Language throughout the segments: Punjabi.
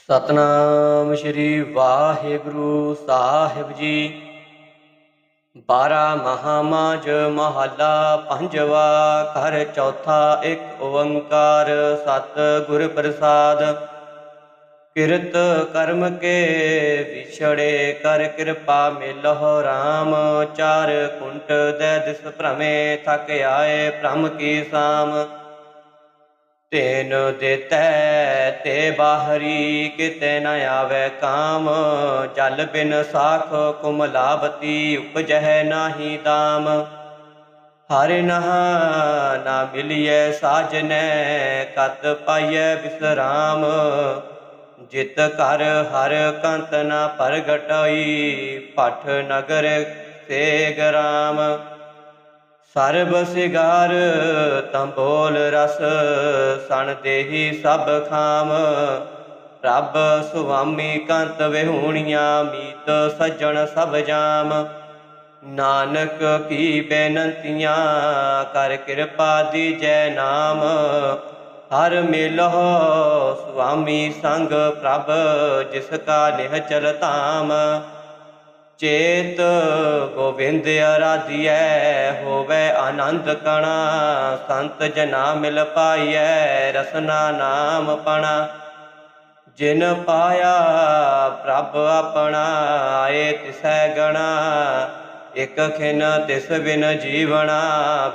ਸਤਨਾਮ ਸ੍ਰੀ ਵਾਹਿਗੁਰੂ ਸਾਹਿਬ ਜੀ। ਬਾਰਾ ਮਹਾਮਾਜ ਮਹੱਲਾ ਪੰਜਵਾ ਘਰ ਚੌਥਾ ਇੱਕ ਓੰਕਾਰ ਸਤ ਗੁਰ ਪ੍ਰਸਾਦ। ਕਿਰਤ ਕਰਮ ਕੇ ਵਿਛੜੇ ਕਰ ਕਿਰਪਾ ਮਿਲਹੁ RAM ਚਾਰ ਕੁੰਟ ਦੇ ਦਿਸ ਭ੍ਰਮੇ ਥਕ ਆਏ ਭ੍ਰਮ ਕੀ ਸਾਮ। ਤੈਨ ਦੇਤੈ ਤੇ ਬਾਹਰੀ ਕਿਤੇ ਨ ਆਵੇ ਕਾਮ। ਜਲ ਬਿਨ ਸਾਖ ਕੁਮਲਾਵਤੀ ਉਪਜਹਿ ਨਾਹੀ ਦਾਮ। ਹਰਿ ਨਹਾ ਨਾ ਮਿਲਿਐ ਸਾਜਨੈ, ਕਤ ਪਾਈਐ ਵਿਸਰਾਮ ਜਿਤ ਕਰ ਹਰ ਕੰਤ ਨਾ ਪ੍ਰਗਟਈ, ਪਠ ਨਗਰ ਸੇ ਗਰਾਮ। ਸਰਬ ਸਿਗਾਰ ਤੰਬੋਲ ਰਸ, ਸਣ ਦੇਹੀ ਸਭ ਖਾਮ। ਰੱਬ ਸੁਆਮੀ ਕੰਤ ਵਿਹੂਣੀਆਂ, ਮੀਤ ਸੱਜਣ ਸਭ ਜਾਮ। ਨਾਨਕ ਕੀ ਬੇਨੰਤੀਆਂ, ਕਰ ਕਿਰਪਾ ਦੀ ਜੈ ਨਾਮ। ਹਰ ਮਿਲਹੁ ਸੁਆਮੀ ਸੰਗ ਪ੍ਰਭ, ਜਿਸ ਕਾ ਨਿਹ ਚਲ ਧਾਮ। ਚੇਤ ਗੋਬਿੰਦ ਅਰਾਧਿਐ ਹੋਵੇ ਆਨੰਦ ਕਣਾ। ਸੰਤ ਜਨਾ ਮਿਲ ਪਾਈਐ, ਰਸਨਾ ਨਾਮ ਪਣਾ। ਜਿਨ ਪਾਇਆ ਪ੍ਰਭ ਆਪਣਾ, ਆਏ ਤਿਸੈ ਗਣਾ। ਇਕ ਖਿਨ ਤਿਸ ਬਿਨ ਜੀਵਣਾ,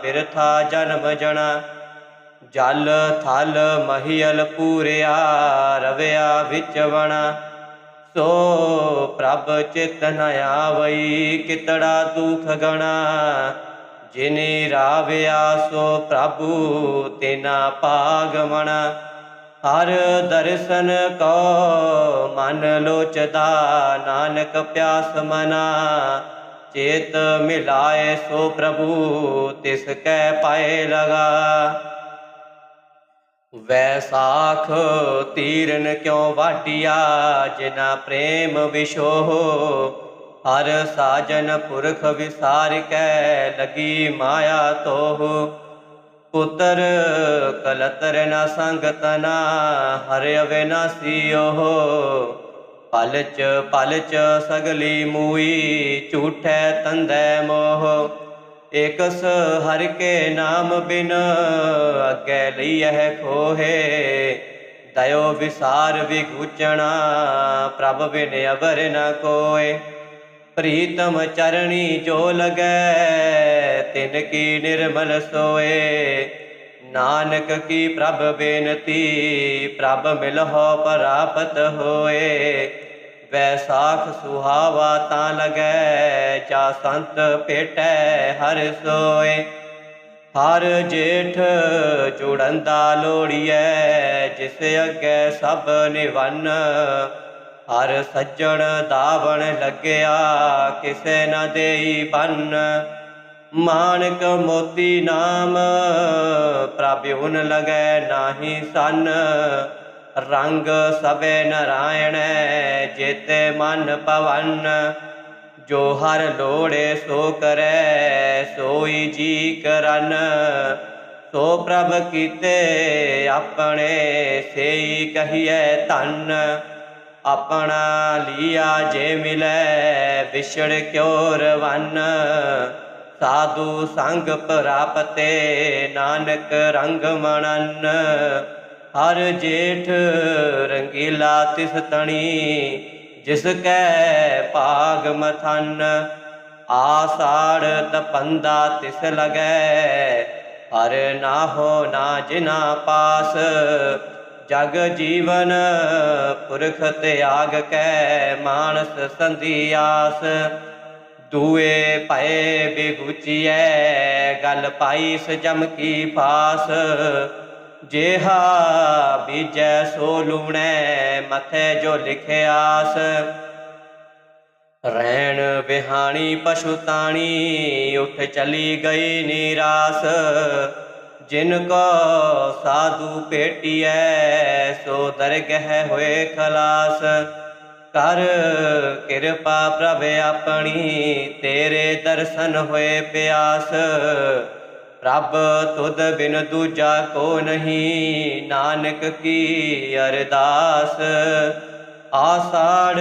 ਬਿਰਥਾ ਜਨਮ ਜਣਾ। ਜਲ ਥਲ ਮਹੀਲ ਪੂਰਿਆ ਰਵਿਆ ਵਿੱਚ ਵਣਾ। ਸੋ ਪ੍ਰਭ ਚਿਤ ਨ ਆਵਈ ਕਿਤੜਾ ਦੁਖ ਗਣਾ। ਜਿਨੇ ਰਾਵਿਆ ਸੋ ਪ੍ਰਭੂ ਤੇਨਾ ਪਾਗਮਣਾ ਹਰ ਦਰਸ਼ਨ ਕੋ ਮਨ ਲੋਚਦਾ, ਨਾਨਕ ਪਿਆਸ ਮਨਾ। ਚੇਤ ਮਿਲਾਏ ਸੋ ਪ੍ਰਭੂ ਤਿਸ ਕੈ ਪਾਏ ਲਗਾ। ਵੈਸਾਖ ਤੀਰਨ ਕਿਉ ਵਾਟਿਆ ਜਿਨਾ ਪ੍ਰੇਮ ਵਿਸ਼ੋਹ ਹਰ ਸਾਜਨ ਪੁਰਖ ਵਿਸਾਰ ਕੈ, ਲਗੀ ਮਾਇਆ ਤੋਹ। ਪੁੱਤਰ ਕਲਤਰ ਨਾ ਸੰਗਤਨਾ ਹਰ ਅਵਿਨਾਸੀ ਓਹ ਪਲਚ ਪਲਚ ਸਗਲੀ ਮੂਈ, ਝੂਠੈ ਤੰਦੈ ਮੋਹ। ਏਕਸ ਹਰ ਕੇ ਨਾਮ ਬਿਨ ਅੱਗੇ ਲਈਐ ਖੋਹੇ, ਦਇਓ ਵਿਸਾਰ ਵਿਗੂਚਣਾ, ਪ੍ਰਭ ਬਿਨ ਅਵਰ ਨ ਕੋਏ। ਪ੍ਰੀਤਮ ਚਰਣੀ ਜੋ ਲਗੈ, ਤਿਨ ਕੀ ਨਿਰਮਲ ਸੋਏ। ਨਾਨਕ ਕੀ ਪ੍ਰਭ ਬੇਨਤੀ, ਪ੍ਰਭ ਮਿਲਹੁ ਪ੍ਰਾਪਤ ਹੋਏ। ਵੈਸਾਖ ਸੁਹਾਵਾ ਤਾਂ ਲਗੈ ਜਾ ਸੰਤ ਭੇਟੈ ਹਰ ਸੋਏ। ਹਰ ਜੇਠ ਜੁੜੰਦਾ ਲੋੜੀਐ, ਜਿਸ ਅੱਗੇ ਸਭ ਨਿਵੰਨ। ਹਰ ਸੱਜਣ ਦਾਵਣ ਲੱਗਿਆ, ਕਿਸੇ ਨਾ ਦੇਈ ਬੰਨ। ਮਾਨਕ ਮੋਤੀ ਨਾਮ, ਪ੍ਰਭਿਉਨ ਲਗੈ ਨਾਹੀ ਸਨ। ਰੰਗ ਸਵੇ ਨਰਾਇਣ, ਜੇਤੇ ਮਨ ਪਵਨ। ਜੋ ਹਰ ਲੋੜੇ ਸੋ ਕਰੈ, ਸੋਈ ਜੀ ਕਰਨ। ਸੋ ਪ੍ਰਭ ਕੀਤੇ ਆਪਣੇ, ਸੇਈ ਕਹੀਐ ਧਨ। ਆਪਣਾ ਲੀਆ ਜੇ ਮਿਲੈ, ਵਿਛੜ ਕਿਉ ਰਵਨ। ਸਾਧੂ ਸੰਗ ਪ੍ਰਾਪਤੇ, ਨਾਨਕ ਰੰਗ ਮਣਨ। ਹਰ ਜੇਠ ਰੰਗੀਲਾ ਤਿਸ ਤਣੀ, ਜਿਸ ਕੈ ਭਾਗ ਮਥਨ, ਆਸਾੜ ਤਪੰਦਾ ਤਿਸ ਲਗੈ। ਹਰ ਨਾਹੋ ਨਾ ਜਿਨਾ ਪਾਸ, ਜਗ ਜੀਵਨ ਪੁਰਖ ਤਿਆਗ ਕੈ ਮਾਨਸ ਸੰਧੀ ਆਸ। ਦੂਏ ਭਏ ਬਿਗੁਚੀਐ, ਗਲ ਪਾਈ ਸਜਮ ਕੀ ਫਾਸ। ਜੇਹਾ ਬੀਜੈ ਸੋ ਲੂਣੈ, ਮਥੇ ਜੋ ਲਿਖਿਆਸ ਰਹਿਣ ਬਿਹਾਣੀ ਪਸ਼ੂ ਤਾਣੀ, ਉਠ ਚਲੀ ਗਈ ਨੀਰਾਸ। ਜਿਨ ਕੋ ਸਾਧੂ ਭੇਟੀਐ, ਸੋ ਦਰਗਹਿ ਹੋਏ ਖਲਾਸ। ਕਰ ਕਿਰਪਾ ਪ੍ਰਭ ਆਪਣੀ, ਤੇਰੇ ਦਰਸ਼ਨ ਹੋਏ ਪਿਆਸ। ਰੱਬ ਤੁਧ ਬਿਨ ਦੂਜਾ ਕੋ ਨਹੀਂ, ਨਾਨਕ ਕੀ ਅਰਦਾਸ? ਆਸਾੜ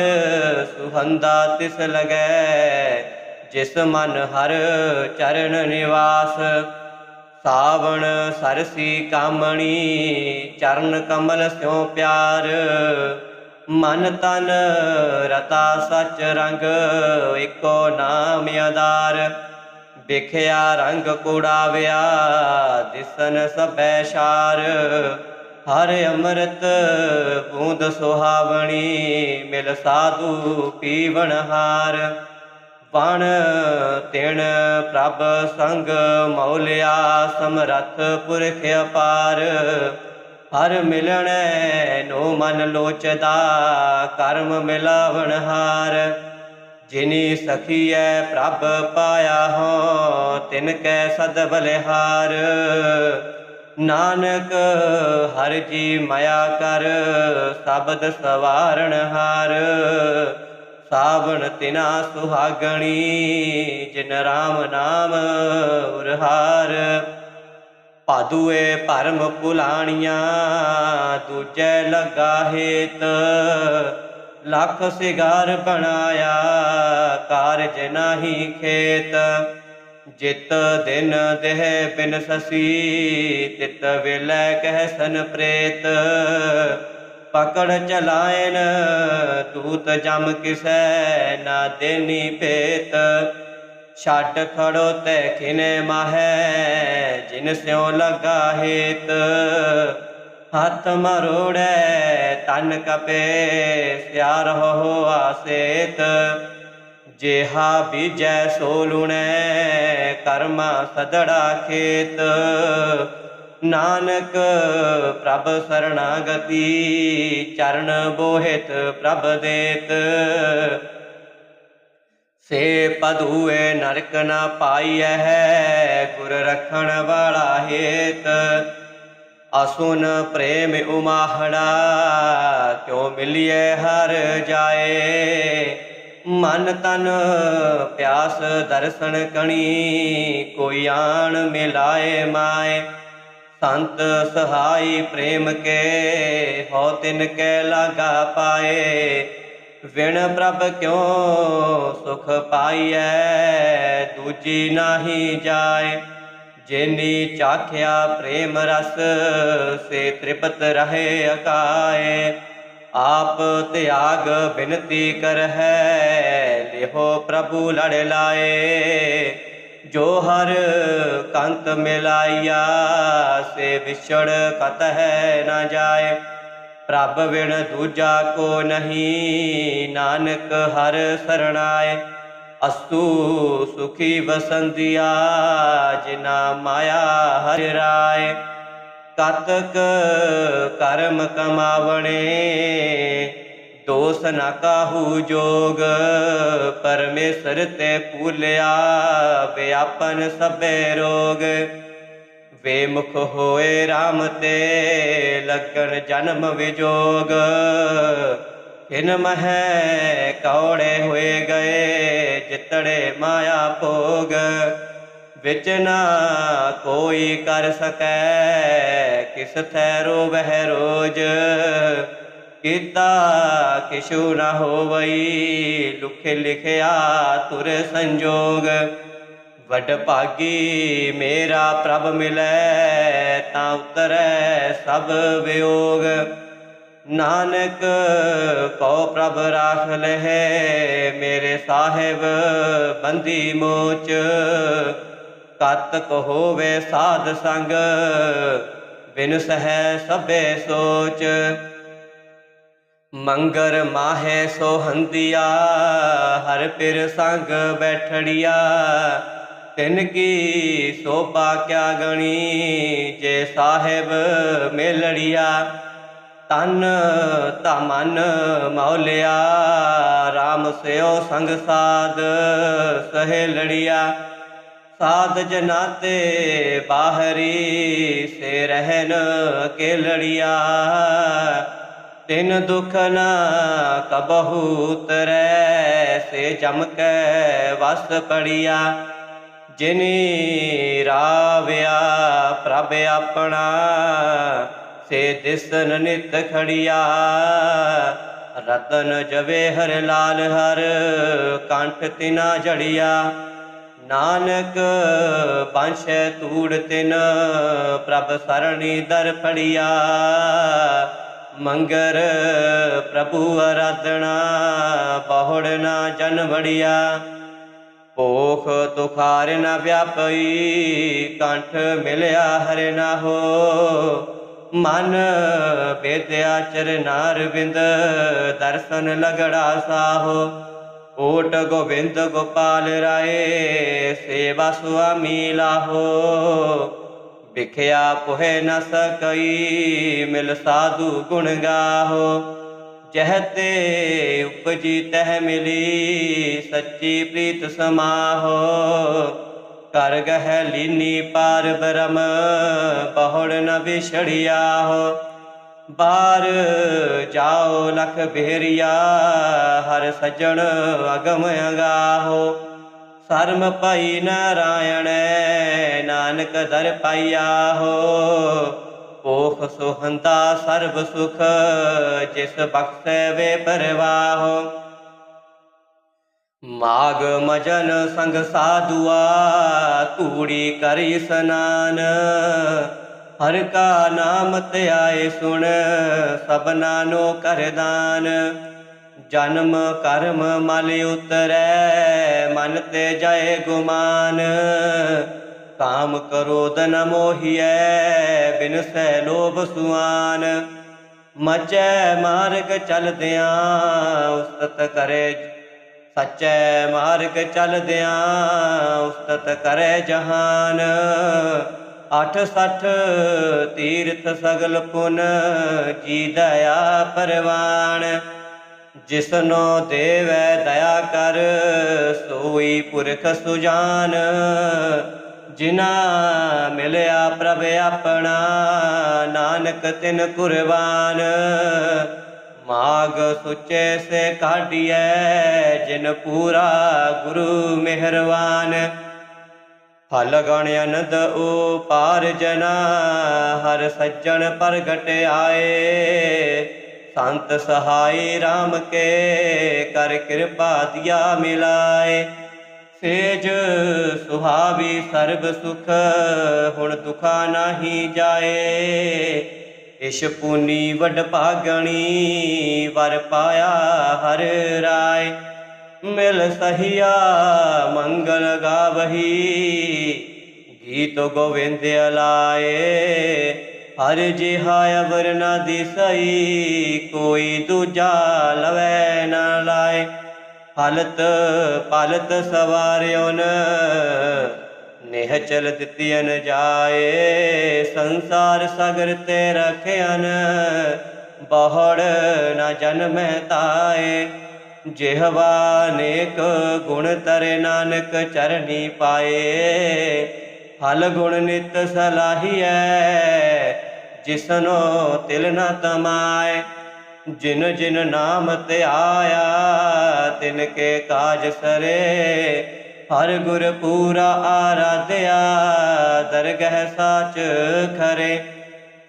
ਸੁਹੰਦਾ ਤਿਸ ਲਗੈ, ਜਿਸ ਮਨ ਹਰ ਚਰਨ ਨਿਵਾਸ। ਸਾਵਣ ਸਰਸੀ ਕਾਮਣੀ, ਚਰਨ ਕਮਲ ਸਿਉ ਪਿਆਰ। ਮਨ ਤਨ ਰਤਾ ਸਚ ਰੰਗ, ਇੱਕੋ ਨਾਮ ਆਧਾਰ। ਵਿਖਿਆ ਰੰਗ ਕੁੜਾਵਿਆ, ਦਿਸਨ ਸਭੈ ਸ਼ਾਰ। ਹਰ ਅੰਮ੍ਰਿਤ ਬੂੰਦ ਸੁਹਾਵਣੀ, ਮਿਲ ਸਾਧੂ ਪੀਵਣ ਹਾਰ। ਵਣ ਤਿਣ ਪ੍ਰਭ ਸੰਗ ਮੌਲਿਆ, ਸਮਰਥ ਪੁਰਖ ਅਪਾਰ। ਹਰ ਮਿਲਣੈ ਨੋ ਮਨ ਲੋਚਦਾ, ਕਰਮ ਮਿਲਾਵਣ ਹਾਰ ਜਿਨੀ ਸਖੀਐ ਪ੍ਰਭ ਪਾਇਆ ਹੋ, ਤਿਨ ਕੈ ਸਦ ਬਲਿਹਾਰ। ਨਾਨਕ ਹਰ ਜੀ ਮਾਇਆ ਕਰ, ਸ਼ਬਦ ਸਵਾਰਣ ਹਾਰ। ਸਾਵਣ ਤਿਨਾ ਸੁਹਾਗਣੀ, ਜਿਨ ਰਾਮ ਨਾਮ ਉਰਹਾਰ। ਭਾਦੂਏ ਭਰਮ ਪੁਲਾਣੀਆਂ, ਦੂਜੈ ਲਗਾ ਹੇਤ। ਲੱਖ ਸਿਗਾਰ ਬਣਾਇਆ, ਕਾਰਜ ਨਾਹੀ ਖੇਤ। ਜਿਤ ਦਿਨ ਦੇਹ ਬਿਨ ਸਸੀ, ਤਿਤ ਵੇਲੇ ਕਹਿ ਸਨ ਪ੍ਰੇਤ। ਪਕੜ ਚਲਾਇਨ ਦੂਤ ਜਮ ਕਿਸੈ ਨਾ ਦੇਨੀ ਪੇਤ ਛੱਡ ਖੜੋ ਤੈ ਖਿਨੇ ਮਾਹੈ, ਜਿਨ ਸਿਉ ਲਗਾ ਹੇਤ। ਹੱਥ ਮਰੋੜੈ, ਤਨ ਕਪੇ, ਸਿਆਰ ਹੋ ਆਸੇਤ। ਜੇਹਾ ਬੀਜੈ ਸੋ ਲੁਣੈ ਕਰਮਾ ਸਦੜਾ ਖੇਤ। ਨਾਨਕ ਪ੍ਰਭ ਸਰਣਾਗਤੀ, ਚਰਨ ਬੋਹਿਤ ਪ੍ਰਭ ਦੇਤ। ਸੇ ਪਦੂਏ ਨਰਕ ਨਾ ਪਾਈਐ ਗੁਰ ਰਖਣ ਵਾਲਾ ਹੇਤ। ਆਸੁਨ ਪ੍ਰੇਮ ਉਮਾਹੜਾ, ਕਿਉ ਮਿਲਿਐ ਹਰ ਜਾਏ? ਮਨ ਤਨ ਪਿਆਸ ਦਰਸ਼ਨ ਕਣੀ, ਕੋਈ ਆਣ ਮਿਲਾਏ ਮਾਏ। ਸੰਤ ਸਹਾਈ ਪ੍ਰੇਮ ਕੇ, ਹੋ ਤਿਨ ਕੈ ਲਾਗਾ ਪਾਏ। ਵਿਣ ਪ੍ਰਭ ਕਿਉ ਸੁਖ ਪਾਈਐ, ਦੂਜੀ ਨਾਹੀ ਜਾਏ? ਜੇਨੀ ਚਾਖਿਆ ਪ੍ਰੇਮ ਰਸ, ਸੇ ਤ੍ਰਿਪਤ ਰਹੇ ਅਕਾਏ। ਆਪ ਤਿਆਗ ਬਿਨਤੀ ਕਰ ਹੈ ਲਿਹੋ ਪ੍ਰਭੂ ਲੜ ਲਾਏ। ਜੋ ਹਰ ਕੰਤ ਮਿਲਾਇਆ, ਸੇ ਵਿਛੜ ਕਤ ਹੈ ਨਾ ਜਾਏ। ਪ੍ਰਭ ਵਿਣ ਦੂਜਾ ਕੋ ਨਹੀਂ, ਨਾਨਕ ਹਰ ਸਰਣਾਏ। ਅਸਤੂ ਸੁਖੀ ਵਸੰਦਿਆ ਜਿਨਾ ਮਾਇਆ ਹਰਿ ਰਾਏ। ਕਤਕ ਕਰਮ ਕਮਾਵਣੇ, ਦੋਸ ਨਾ ਕਾਹੂ ਜੋਗ। ਪਰਮੇਸ਼ਰ ਤੇ ਭੂਲਿਆ, ਵਿਆਪਨ ਸਭੇ ਰੋਗ। ਵੇ ਮੁਖ ਹੋਏ RAM ਤੇ, ਲੱਗਣ ਜਨਮ ਵਿਜੋਗ। ਕਿਨ ਮਹਿ ਕੌੜੇ ਹੋਏ ਗਏ ਜਿਤੜੇ ਮਾਇਆ ਭੋਗ। ਵਿੱਚ ਨਾ ਕੋਈ ਕਰ ਸਕੈ, ਕਿਸ ਥੈ ਰੋਵਹਿ ਰੋਜ। ਕੀਤਾ ਕਿਛੂ ਨਾ ਹੋਵਈ, ਲੁਖੇ ਲਿਖਿਆ ਤੁਰ ਸੰਜੋਗ। ਵੱਡ ਭਾਗੀ ਮੇਰਾ ਪ੍ਰਭ ਮਿਲੈ, ਤਾਂ ਉਤਰੈ ਸਭ ਵਿਯੋਗ। ਨਾਨਕ ਕੋ ਪ੍ਰਭ ਰਾਖ ਲਹਿ, ਮੇਰੇ ਸਾਹਿਬ ਬੰਦੀ ਮੋਚ। ਕਤਕ ਹੋਵੇ ਸਾਧ ਸੰਗ, ਬਿਨ ਸਹਿ ਸਭੇ ਸੋਚ। ਮੰਗਰ ਮਾਹੇ ਸੋਹੰਦੀਆ, ਹਰ ਪਿਰ ਸੰਗ ਬੈਠੜੀਆ। ਤਿਨ ਕੀ ਸੋਭਾ ਕਿਆ ਗਣੀ, ਜੇ ਸਾਹਿਬ ਮੇਲੜੀਆ। ਤਨ ਧਮਨ ਮੌਲਿਆ RAM ਸਿਓ ਸੰਗ ਸਾਧ, ਸਹਿ ਲੜੀਆ। ਸਾਧ ਜਨਾ ਤੇ ਬਾਹਰੀ, ਸੇ ਰਹਿਨ ਕੇ ਲੜੀਆ। ਤਿਨ ਦੁਖ ਨਾ ਕਬਹੂ ਤਰੈ ਸੇ ਜਮ ਕੈ ਵਸ ਪੜੀਆ। ਜਿਨੀ ਰਾਵਿਆ ਪ੍ਰਭ ਆਪਣਾ ਸੇ ਦਿਸਨ ਨਿਤ ਖੜੀਆ, ਰਤਨ ਜਵੇ ਹਰ ਲਾਲ ਹਰ, ਕੰਠ ਤਿਨਾ ਜੜਿਆ। ਨਾਨਕ ਬੰਸ਼ੈ ਤੂੜ ਤਿਨ, ਪ੍ਰਭ ਸਰਣੀ ਦਰ ਫੜਿਆ। ਮੰਗਰ ਪ੍ਰਭੂ ਅਰਾਧਣਾ ਬਹੁੜ ਨਾ ਜਨ ਵੜਿਆ। ਭੋਖ ਤੁਖਾਰ ਨ ਵਿਆਪਈ, ਕੰਠ ਮਿਲਿਆ ਹਰਿ ਨਾ ਹੋ। ਮਨ ਬੇਦਿਆ ਚਰਨਾਰ ਬਿੰਦ, ਦਰਸ਼ਨ ਲਗੜਾ ਸਾਹੋ। ਓਟ ਗੋਬਿੰਦ ਗੋਪਾਲ ਰਾਏ, ਸੇਵਾ ਸੁਆਮੀ ਲਾਹੋ। ਵਿਖਿਆ ਪੁਹਿ ਨ ਸਕਈ, ਮਿਲ ਸਾਧੂ ਗੁਣ ਗਾਹੋ। ਜਹ ਤੇ ਉਪਜੀ ਤਹ ਮਿਲੀ, ਸੱਚੀ ਪ੍ਰੀਤ ਸਮਾਹੋ। ਕਰ ਗਹਿ ਲੀਨੀ ਪਾਰ ਬ੍ਰਹਮ, ਬਹੁੜ ਨ ਵਿਛੜਿਆ ਹੋ। ਬਾਰ ਜਾਓ ਲਖ ਬੇਰੀਆ ਹਰ ਸਜਣ ਅਗਮ ਅਗਾਹੋ। ਸਰਮ ਪਈ ਨਾਰਾਇਣ, ਨਾਨਕ ਦਰ ਪਾਈਆ ਹੋ। ਪੋਖ ਸੁਹੰਦਾ ਸਰਬ ਸੁਖ, ਜਿਸ ਬਖਸ਼ੈ ਵੇ ਪਰਵਾਹੋ। ਮਾਗ ਮਜਨ ਸੰਗ ਸਾਧੂਆ ਧੂੜੀ ਕਰੀ ਸਨਾਨ। ਹਰ ਕਾ ਨਾਮ ਧਿਆਏ ਸੁਣ ਸਭਨਾ ਨੋ ਕਰਦਾਨ ਜਨਮ ਕਰਮ ਮਲ ਉਤਰੈ, ਮਨ ਤੇ ਜਾਏ ਗੁਮਾਨ। ਕਾਮ ਕ੍ਰੋਧ ਨ ਮੋਹੀਐ, ਬਿਨ ਸੈ ਲੋਭ ਸੁਆਨ। ਮਚੈ ਮਾਰਗ ਚਲਦਿਆਂ, ਉਸਤਤ ਕਰੇ ਸੱਚੇ ਮਾਰਗ ਚਲਦਿਆਂ ਉਸਤਤ ਕਰੇ ਜਹਾਨ। ਅਠ ਸਠ ਤੀਰਥ ਸਗਲ ਪੁਨ ਜੀ ਦਇਆ ਪਰਵਾਨ। ਜਿਸਨੋ ਦੇਵੈ ਦਇਆ ਕਰ, ਸੋਈ ਪੁਰਖ ਸੁਜਾਨ। ਜਿਨਾ ਮਿਲਿਆ ਪ੍ਰਭ ਆਪਣਾ, ਨਾਨਕ ਤਿਨ ਕੁਰਬਾਨ। ਮਾਗ ਸੁਚੇ ਸੇ ਕਾਢੀਐ, ਜਿਨ ਪੂਰਾ ਗੁਰੂ ਮਿਹਰਵਾਨ। ਫਲ ਗਣ ਅਨੰਦ ਉਪਾਰ ਜਨਾ, ਹਰ ਸੱਜਣ ਪ੍ਰਗਟ ਆਏ। ਸੰਤ ਸਹਾਈ RAM ਕੇ ਕਰ ਕਿਰਪਾ ਦਿਆ ਮਿਲਾਏ। ਸੇਜ ਸੁਹਾਵੀ ਸਰਬ ਸੁਖ, ਹੁਣ ਦੁਖਾ ਨਾਹੀ ਜਾਏ। ਇਸ਼ ਪੂਨੀ ਵਡ ਭਾਗਣੀ, ਵਰ ਪਾਇਆ ਹਰ ਰਾਏ। ਮਿਲ ਸਹੀਆ ਮੰਗਲ ਗਾਵਹੀ, ਗੀਤ ਗੋਵਿੰਦ ਅਲਾਏ। ਹਰ ਜਿਹਾ ਅਵਰ ਨਾ ਦਿਸਈ, ਕੋਈ ਦੂਜਾ ਲਵੈ ਨਾ ਲਾਏ। ਹਲਤ ਪਲਤ ਸਵਾਰਿਓ ਨ ਨੇਹ ਚਲ ਦਿੱਤੀਨ ਜਾਏ, ਸੰਸਾਰ ਸਗਰ ਤੇ ਰਖਿਆਨ ਬਹੁੜ ਨਾ ਜਨਮੈ ਤਾਏ। ਜਿਹਵਾ ਨੇਕ ਗੁਣ ਤਰੇ ਨਾਨਕ ਚਰਨੀ ਪਾਏ ਫਲ ਗੁਣ ਨਿਤ ਸਲਾਹੀਐ, ਜਿਸਨੋ ਤਿਲ ਨਾ ਤਮਾਏ। ਜਿਨ ਜਿਨ ਨਾਮ ਤੇ ਆਇਆ, ਤਿਨ ਕੇ ਕਾਜ ਸਰੇ ਹਰ ਗੁਰ ਪੂਰਾ ਆਰਾਧਿਆ, ਦਰਗਹਿ ਸਾਚ ਖਰੇ।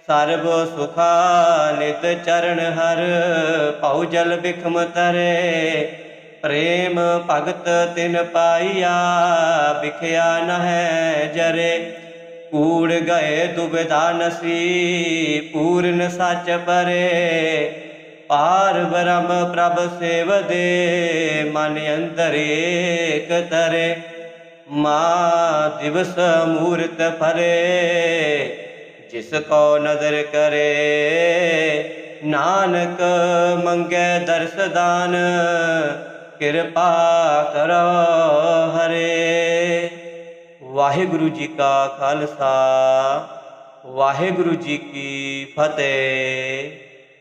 ਸਰਬ ਸੁਖਾ ਨਿਤ ਚਰਨ ਹਰ, ਭਉ ਜਲ ਬਿਖਮ ਤਰੇ। ਪ੍ਰੇਮ ਭਗਤ ਤਿਨ ਪਾਈਆ ਵਿਖਿਆ ਨਹਿ ਜਰੇ। ਕੂੜ ਗਏ ਦੁਬਿਧਾ ਨਸੀ, ਪੂਰਨ ਸੱਚ ਪਰੇ। ਪਾਰ ਬ੍ਰਹਮ ਪ੍ਰਭ ਸੇਵਦੇ ਮਨ ਅੰਦਰ ਏਕ ਤਰੇ। ਮਾ ਦਿਵਸ ਮੂਰਤ ਫਰੇ, ਜਿਸ ਕੋ ਨਦਰ ਕਰੇ। ਨਾਨਕ ਮੰਗੇ ਦਰਸਦਾਨ ਕਿਰਪਾ ਕਰੋ ਹਰੇ। ਵਾਹਿਗੁਰੂ ਜੀ ਕਾ ਖਾਲਸਾ, ਵਾਹਿਗੁਰੂ ਜੀ ਕੀ ਫਤਿਹ।